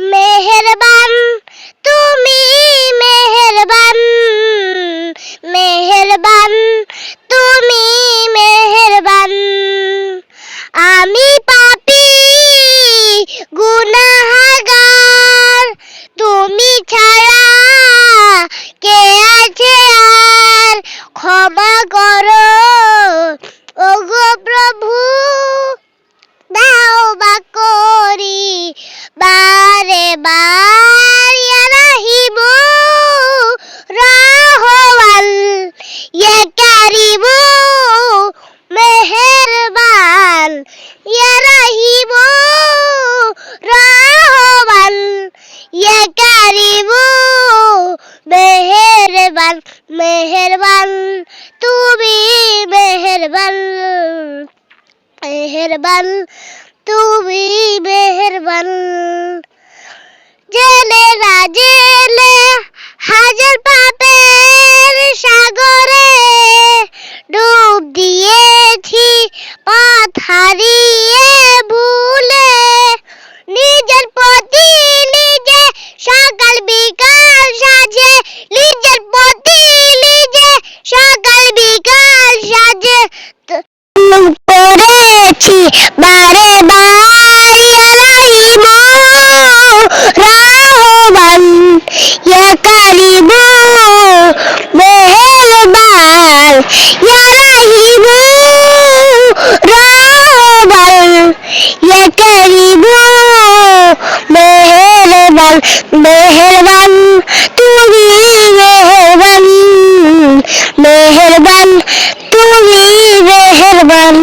মেহেরবান, তুমি মেহেরবান মেহেরবান, তুমি মেহেরবান। আমি পাপী, গুনাহগার, তুমি ছাড়া কে আছে আর? ক্ষমা করো। মেহেরবান মেহরবান, তুমি মেহেরবান মেহেরবান, তুমি মেহেরবান। জেলে না জেলে হাজার পাপের সাগরে ডুব দিয়েছি পাথারি। দেখছি বারে রাহবান ইয়া কালিবু মেহেলবান ইয়া রাহিবু রাহবান ইয়া কালিবু মেহেলবান মেহেরবান, তুমি মেহেরবান মেহেরবান, তুমি মেহেরবান।